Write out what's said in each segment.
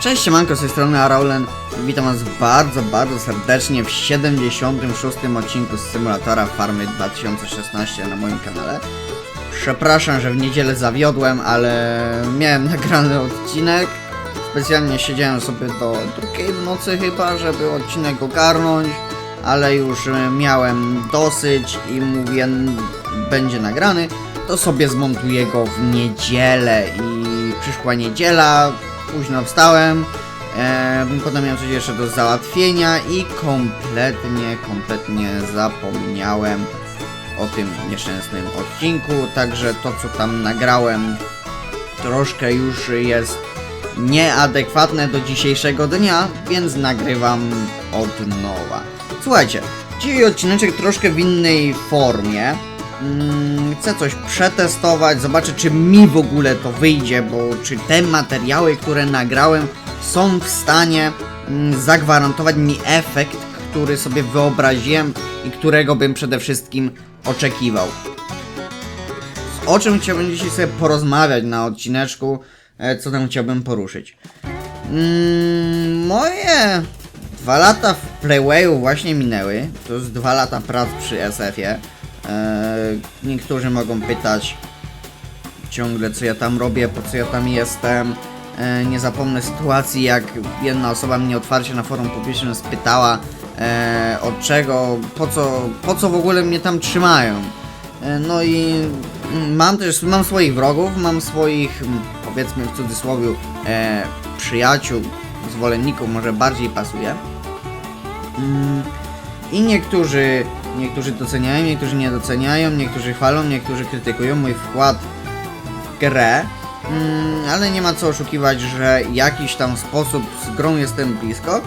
Cześć, siemanko, z tej strony Araulen. Witam was bardzo, bardzo serdecznie w 76. odcinku z symulatora Farmy 2016 na moim kanale. Przepraszam, że w niedzielę zawiodłem, ale miałem nagrany odcinek. Specjalnie siedziałem sobie do drugiej w nocy chyba, żeby odcinek ogarnąć, ale już e, miałem dosyć i mówię, "N- będzie nagrany, to sobie zmontuję go w niedzielę i przyszła niedziela, późno wstałem, potem miałem coś jeszcze do załatwienia i kompletnie, kompletnie zapomniałem o tym nieszczęsnym odcinku, także to co tam nagrałem troszkę już jest nieadekwatne do dzisiejszego dnia, więc nagrywam od nowa. Słuchajcie, dzisiaj odcineczek troszkę w innej formie. Mm, chcę coś przetestować, zobaczę czy mi w ogóle to wyjdzie, bo czy te materiały, które nagrałem są w stanie mm, zagwarantować mi efekt, który sobie wyobraziłem i którego bym przede wszystkim oczekiwał. O czym chciałbym dzisiaj sobie porozmawiać na odcineczku, e, co tam chciałbym poruszyć. Mm, moje dwa lata w Playwayu właśnie minęły. To jest dwa lata prac przy SF-ie. E, niektórzy mogą pytać ciągle, co ja tam robię, po co ja tam jestem. E, nie zapomnę sytuacji, jak jedna osoba mnie otwarcie na forum publicznym spytała, e, od czego, po co, po co w ogóle mnie tam trzymają. No i mam też, mam swoich wrogów, mam swoich, mm, powiedzmy w cudzysłowie, przyjaciół, zwolenników, może bardziej pasuje. Mm, I niektórzy, niektórzy doceniają, niektórzy nie doceniają, niektórzy chwalą, niektórzy krytykują mój wkład w grę. Mm, ale nie ma co oszukiwać, że jakiś tam sposób z grą jestem blisko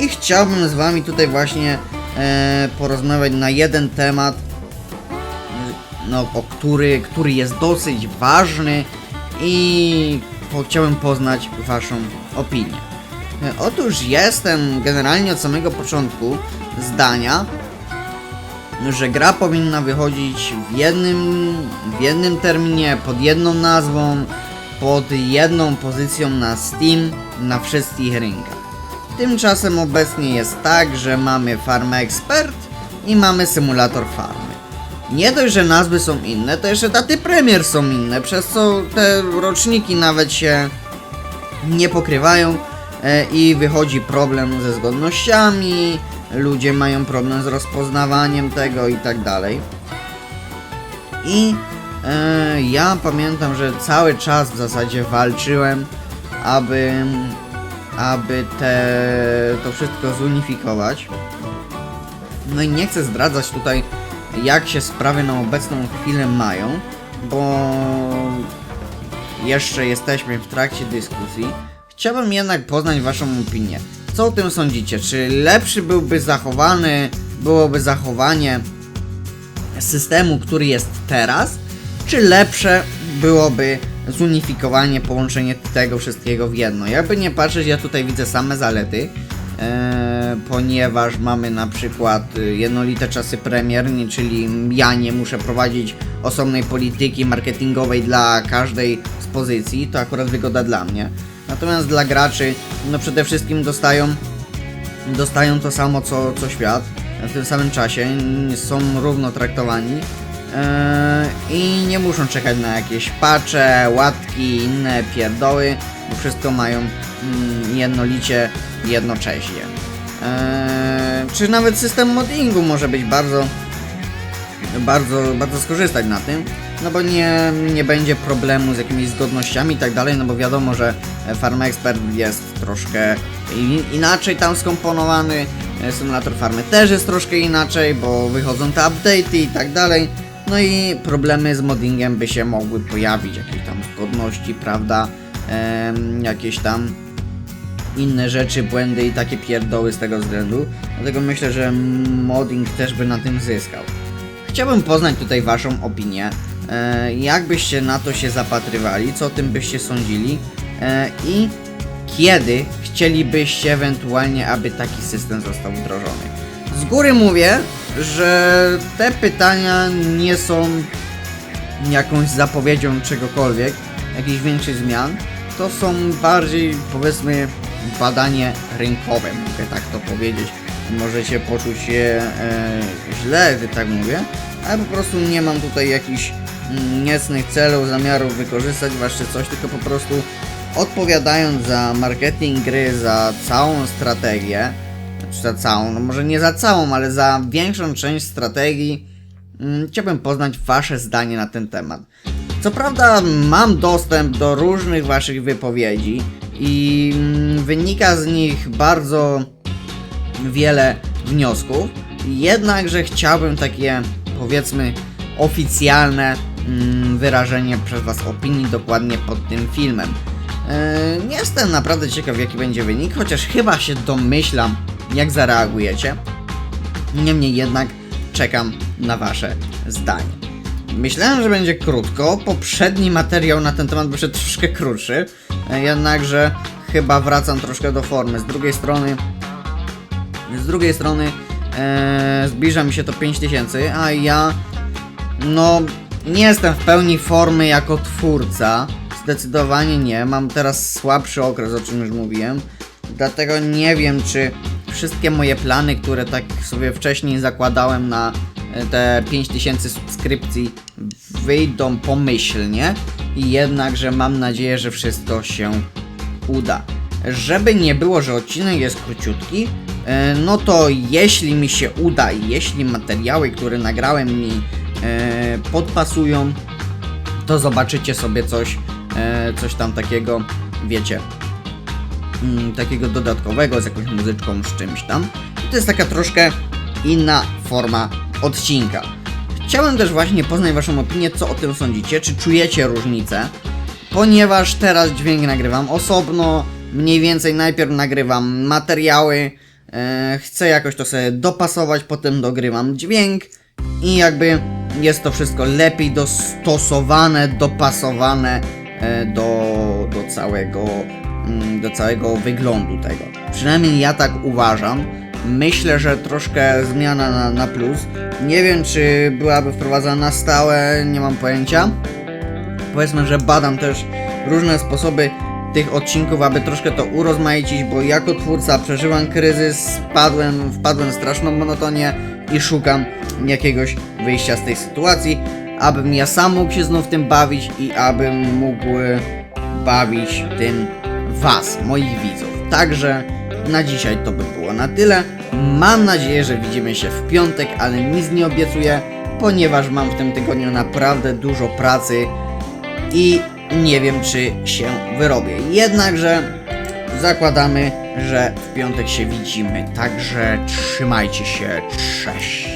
i chciałbym z wami tutaj właśnie e, porozmawiać na jeden temat, no, o który, który jest dosyć ważny i po, chciałem poznać Waszą opinię. E, Otóż jestem generalnie od samego początku zdania, że gra powinna wychodzić w jednym, w jednym terminie, pod jedną nazwą, pod jedną pozycją na Steam, na wszystkich rynkach. Tymczasem obecnie jest tak, że mamy Farmę Expert i mamy Symulator Farmy. Nie dość, że nazwy są inne, to jeszcze daty premier są inne, przez co te roczniki nawet się nie pokrywają i wychodzi problem ze zgodnościami, ludzie mają problem z rozpoznawaniem tego i tak dalej. I e, ja pamiętam, że cały czas w zasadzie walczyłem, aby, aby te, to wszystko zunifikować. No i nie chcę zdradzać tutaj, jak się sprawy na obecną chwilę mają, bo jeszcze jesteśmy w trakcie dyskusji. Chciałbym jednak poznać Waszą opinię. Co o tym sądzicie? Czy lepszy byłby zachowany, byłoby zachowanie systemu, który jest teraz, czy lepsze byłoby zunifikowanie, połączenie tego wszystkiego w jedno? Jakby nie patrzeć, ja tutaj widzę same zalety, e, ponieważ mamy na przykład y, jednolite czasy premier, nie- czyli ja nie muszę prowadzić osobnej polityki marketingowej dla każdej z pozycji, to akurat wygoda dla mnie. Natomiast dla graczy, no przede wszystkim dostają dostają to samo co, co świat w tym samym czasie, są równo traktowani e, i nie muszą czekać na jakieś patche, łatki, inne pierdoły, bo wszystko mają mm, jednolicie, jednocześnie. E, czy nawet system moddingu może być bardzo bardzo, bardzo skorzystać na tym, no bo nie, nie będzie problemu z jakimiś zgodnościami i tak dalej, no bo wiadomo, że Farm Expert jest troszkę inaczej tam skomponowany, e, Simulator Farmy też jest troszkę inaczej, bo wychodzą te update'y i tak dalej, no i problemy z moddingiem by się mogły pojawić, jakieś tam zgodności, prawda, em, jakieś tam inne rzeczy, błędy i takie pierdoły z tego względu. Dlatego myślę, że modding też by na tym zyskał. Chciałbym poznać tutaj Waszą opinię. E, jak byście na to się zapatrywali, co o tym byście sądzili e, i kiedy chcielibyście ewentualnie, aby taki system został wdrożony. Z góry mówię, że te pytania nie są jakąś zapowiedzią czegokolwiek, jakichś większych zmian. To są bardziej, powiedzmy, badanie rynkowe, mogę tak to powiedzieć. Możecie poczuć się e, źle, gdy tak mówię, ale po prostu nie mam tutaj jakichś mm, niecnych celów, zamiarów wykorzystać was czy coś, tylko po prostu odpowiadając za marketing gry, za całą strategię, czy za całą, no może nie za całą, ale za większą część strategii, mm, chciałbym poznać wasze zdanie na ten temat. Co prawda mam dostęp do różnych waszych wypowiedzi i mm, wynika z nich bardzo wiele wniosków, jednakże chciałbym takie powiedzmy oficjalne mm, wyrażenie przez was opinii dokładnie pod tym filmem. Yy, jestem naprawdę ciekaw jaki będzie wynik, chociaż chyba się domyślam jak zareagujecie. Niemniej jednak czekam na wasze zdanie. Myślałem, że będzie krótko. Poprzedni materiał na ten temat wyszedł troszkę krótszy. e, Jednakże chyba wracam troszkę do formy. Z drugiej strony. Z drugiej strony e, zbliża mi się to 5000, a ja no nie jestem w pełni formy jako twórca. Zdecydowanie nie. Mam teraz słabszy okres, o czym już mówiłem. Dlatego nie wiem, czy wszystkie moje plany, które tak sobie wcześniej zakładałem na e, te 5000 subskrypcji wyjdą pomyślnie. I jednakże mam nadzieję, że wszystko się uda. Żeby nie było, że odcinek jest króciutki, e, no to jeśli mi się uda i jeśli materiały, które nagrałem mi e, podpasują, to zobaczycie sobie coś, e, coś tam takiego, wiecie, mm, takiego dodatkowego z jakąś muzyczką, z czymś tam. I to jest taka troszkę inna forma odcinka. Chciałem też właśnie poznać Waszą opinię, co o tym sądzicie, czy czujecie różnicę, ponieważ teraz dźwięk nagrywam osobno, mniej więcej najpierw nagrywam materiały, e, chcę jakoś to sobie dopasować, potem dogrywam dźwięk i jakby jest to wszystko lepiej dostosowane, dopasowane e, do, do całego mm, do całego wyglądu tego. Przynajmniej ja tak uważam. Myślę, że troszkę zmiana na, na plus. Nie wiem, czy byłaby wprowadzana na stałe, nie mam pojęcia. Powiedzmy, że badam też różne sposoby tych odcinków, aby troszkę to urozmaicić, bo jako twórca przeżywam kryzys, spadłem, wpadłem w straszną monotonię i szukam jakiegoś wyjścia z tej sytuacji, abym ja sam mógł się znów tym bawić i abym mógł bawić tym Was, moich widzów. Także na dzisiaj to by było na tyle. Mam nadzieję, że widzimy się w piątek, ale nic nie obiecuję, ponieważ mam w tym tygodniu naprawdę dużo pracy i nie wiem, czy się wyrobię. Jednakże zakładamy, że w piątek się widzimy. Także trzymajcie się. Cześć.